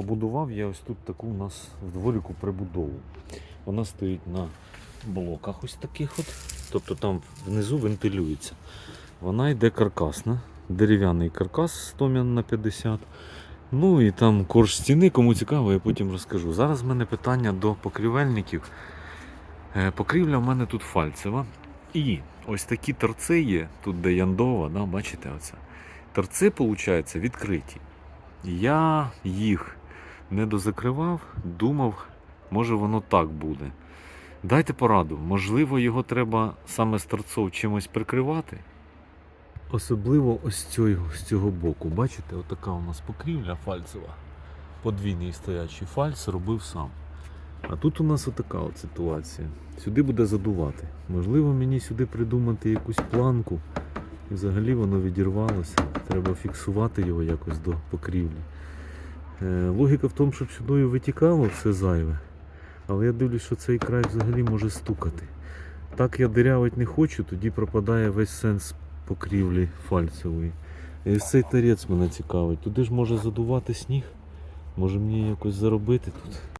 Побудував я ось тут таку у нас в дворіку прибудову. Вона стоїть на блоках ось таких от. Тобто там внизу вентилюється. Вона йде каркасна, дерев'яний каркас 100 на 50. Ну і там корж стіни, кому цікаво, я потім розкажу. Зараз в мене питання до покрівельників. Е, Покрівля в мене тут фальцева. І ось такі торци є, тут де яндова, да, бачите оце. Торци, виходить, відкриті. Я їх не дозакривав, думав, може воно так буде. Дайте пораду, можливо, його треба саме з торцов чимось прикривати. Особливо ось цього, з цього боку. Бачите, отака у нас покрівля фальцева. Подвійний стоячий фальц робив сам. А тут у нас отака от ситуація. Сюди буде задувати. Можливо, мені сюди придумати якусь планку. І взагалі воно відірвалося. Треба фіксувати його якось до покрівлі. Е, логіка в тому, щоб сюди витікало все зайве. Але я дивлюсь, що цей край взагалі може стукати. Так я дирявить не хочу, тоді пропадає весь сенс покрівлі фальцевої. І цей тарець мене цікавить. Туди ж може задувати сніг. Може мені якось заробити тут.